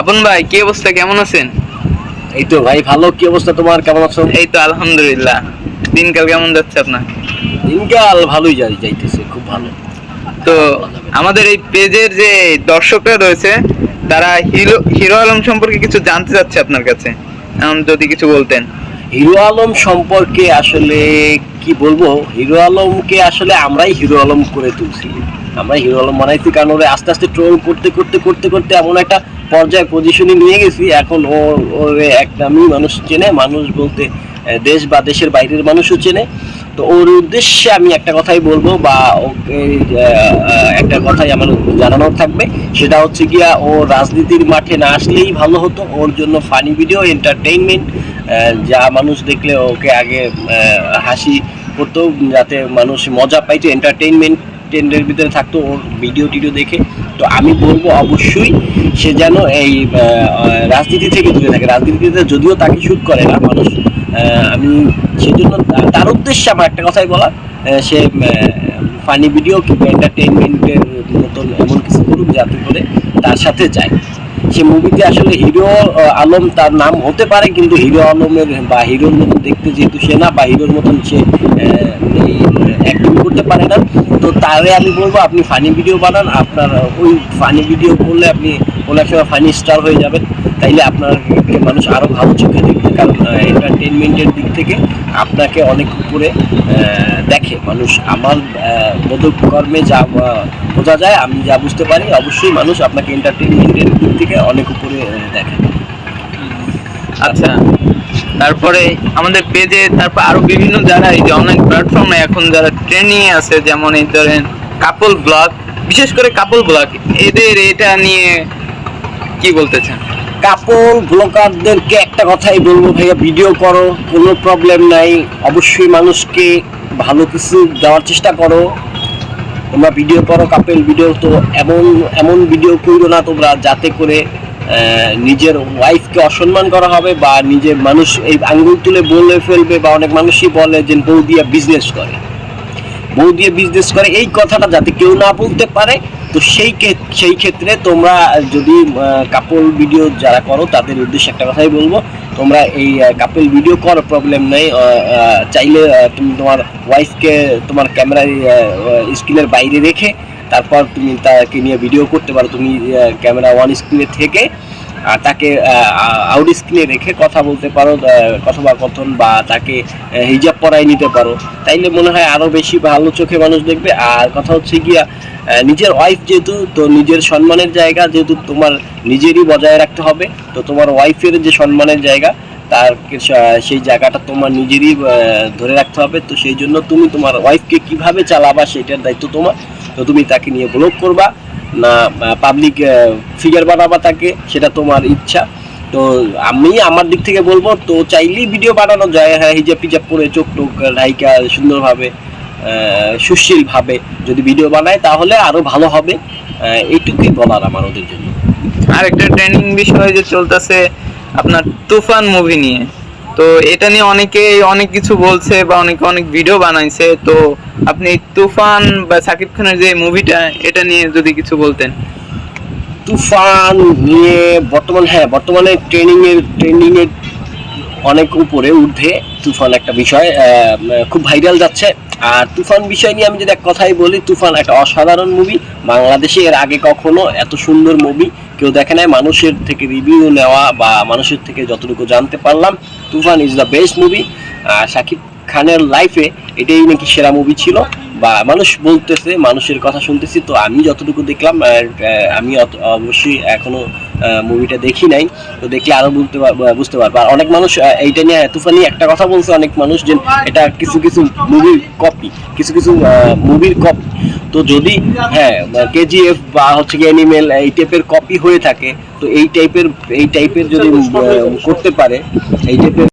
আপন ভাই কি অবস্থা? কেমন আছেন? এই তো ভাই ভালো। কি অবস্থা তোমার? কেমন আছো? এই তো আলহামদুলিল্লাহ। দিনকাল কেমন যাচ্ছে আপনার? দিনকাল ভালোই যাই যাইতেছে খুব ভালো। তো আমাদের এই পেজের যে দর্শকরা রয়েছে তারা হিরো হিরো আলম সম্পর্কে কিছু জানতে চাচ্ছে আপনার কাছে। এখন যদি কিছু বলতেন। হিরো আলম সম্পর্কে আসলে কি বলব? হিরো আলমকে আসলে আমরাই হিরো আলম করে তুলছি। আমরা হিরো আলম বানাইছি কারণ ওরে আস্তে আস্তে ট্রোল করতে করতে করতে করতে এমন একটা পর্যায়ে পজিশনে নিয়ে গেছি। এখন ও একদমই মানুষ চেনে, মানুষ বলতে দেশ বা দেশের বাইরের মানুষও চেনে। তো ওর উদ্দেশ্যে আমি একটা কথাই বলব বা ওকে একটা কথাই আমার জানানোর থাকবে। সেটা হচ্ছে গিয়া, ও রাজনীতির মাঠে না আসলেই ভালো হতো। ওর জন্য ফানি ভিডিও এন্টারটেইনমেন্ট যা মানুষ দেখলে ওকে আগে হাসি করতো, যাতে মানুষ মজা পাইতো এন্টারটেইনমেন্ট টেন্ডের ভিতরে থাকতো ওর ভিডিও টিডিও দেখে। তো আমি বলব অবশ্যই সে যেন এই রাজনীতি থেকে দূরে থাকে। রাজনীতিতে যদিও তাকে শুট করে না মানুষ আমি সেজন্য তা- তার উদ্দেশ্যে আমার একটা কথাই বলা সে ফানি ভিডিও কিংবা এন্টারটেনমেন্টের মতন এমন কিছু করুক যাতে করে তার সাথে যায়। সে মুভিতে আসলে হিরো আলম তার নাম হতে পারে, কিন্তু হিরো আলমের বা হিরোর মতন দেখতে যেহেতু সে না, বা হিরোর মতন সে অ্যাক্টিং করতে পারে না। তো তারে আমি বলব, আপনি ফানি ভিডিও বানান। আপনার, ওই ফানি ভিডিও করলে আপনি এক সময় ফানি স্টার হয়ে যাবেন। তাইলে আপনার মানুষ আরও ভালো চোখে দেখবে। কারণ এন্টারটেনমেন্টের দিক থেকে আপনাকে অনেক উপরে দেখে। মানুষ আমার বোধকর্মে যা বোঝা যায়, আমি যা বুঝতে পারি, অবশ্যই মানুষ আপনাকে এন্টারটেনমেন্টের দিক থেকে অনেক উপরে দেখে। আচ্ছা তারপরে আমাদের পেজে তারপর আরও বিভিন্ন যারা এই যে অনেক প্ল্যাটফর্মে এখন যারা ট্রেনিং আছে, যেমন এই ধরেন কাপল ব্লগ বিশেষ করে কাপল ব্লগ এদের এটা নিয়ে কি বলতে চান? কাপড় ব্লগারদেরকে একটা কথাই বলব ভাইয়া ভিডিও করো, কোনো প্রবলেম নাই। অবশ্যই মানুষকে ভালো কিছু দেওয়ার চেষ্টা করো। তোমরা ভিডিও করো কাপেল ভিডিও তো এমন এমন ভিডিও করো না তোমরা, যাতে করে নিজের ওয়াইফকে অসম্মান করা হবে বা নিজের মানুষ এই আঙ্গুল তুলে বলে ফেলবে বা অনেক মানুষই বলে যে বউ দিয়ে বিজনেস করে। বউ দিয়ে বিজনেস করে, এই কথাটা যাতে কেউ না বলতে পারে, তো সেই সেই ক্ষেত্রে তোমরা যদি কাপল ভিডিও যারা করো, তাদের উদ্দেশ্যে একটা কথাই বলব, তোমরা এই কাপল ভিডিও করো প্রবলেম নেই চাইলে তুমি তোমার ওয়াইফকে তোমার ক্যামেরার স্ক্রিনের বাইরে রেখে তারপর তুমি তাকে নিয়ে ভিডিও করতে পারো। তুমি ক্যামেরা ওয়ান স্ক্রিনে থেকে আর তাকে আউট স্ক্রিনে রেখে কথা বলতে পারো কথোপকথন বা তাকে হিজাব পরাই নিতে পারো। তাইলে মনে হয় আরও বেশি ভালো চোখে মানুষ দেখবে। আর কথা হচ্ছে গিয়া নিজের ওয়াইফ যেহেতু, তো নিজের সম্মানের জায়গা যেহেতু তোমার নিজেরই বজায় রাখতে হবে, তো তোমার ওয়াইফের যে সম্মানের জায়গা, তার সেই জায়গাটা তোমার নিজেরই ধরে রাখতে হবে। তো সেই জন্য তুমি তোমার ওয়াইফকে কীভাবে চালাবা, সেটার দায়িত্ব তোমার। তো তুমি তাকে নিয়ে ব্লগ করবা, না পাবলিক ফিগার বানাবা তাকে, সেটা তোমার ইচ্ছা। তো আমি আমার দিক থেকে বলব, তো চাইলেই ভিডিও বানানো যায়। হ্যাঁ হিজাব টিজাব পরে চোখ টোক রাইকা সুন্দরভাবে সুশীলভাবে যদি ভিডিও বানায়, তাহলে আরও ভালো হবে। এইটুকুই বলার আমার ওদের জন্য। আর একটা ট্রেনিং বিষয় যে চলতেছে, আপনার তুফান মুভি নিয়ে। তো এটা নিয়ে অনেকে অনেক কিছু বলছে বা অনেকে অনেক ভিডিও বানাইছে। তো আপনি তুফান বা সাকিব খানের যে মুভিটা এটা নিয়ে যদি কিছু বলতেন। তুফান নিয়ে বর্তমান হ্যাঁ বর্তমানে ট্রেনিং এর ট্রেন্ডিং এর অনেক উপরে ঊর্ধ্বে তুফান একটা বিষয় খুব ভাইরাল যাচ্ছে। আর তুফান বিষয় নিয়ে আমি যদি এক কথাই বলি, তুফান একটা অসাধারণ মুভি বাংলাদেশে এর আগে কখনো এত সুন্দর মুভি কেউ দেখে নাই। মানুষের থেকে রিভিউ নেওয়া বা মানুষের থেকে যতটুকু জানতে পারলাম Toofan is the best movie Shakib Khan লাইফে এটাই নাকি সেরা মুভি ছিল। বা মানুষ বলতেছে, মানুষের কথা শুনতেছি, তো আমি যতটুকু দেখলাম আমি অবশ্যই এখনও মুভিটা দেখি নাই, তো দেখলে আরও বুঝতে বুঝতে পারব। আর অনেক মানুষ এইটা নিয়ে তুফানি একটা কথা বলছে অনেক মানুষ যে এটা কিছু কিছু মুভির কপি কিছু কিছু মুভির কপি তো যদি হ্যাঁ কেজিএফ বা হচ্ছে কি অ্যানিমেল এই টাইপের কপি হয়ে থাকে, তো এই টাইপের এই টাইপের যদি করতে পারে, এই টাইপের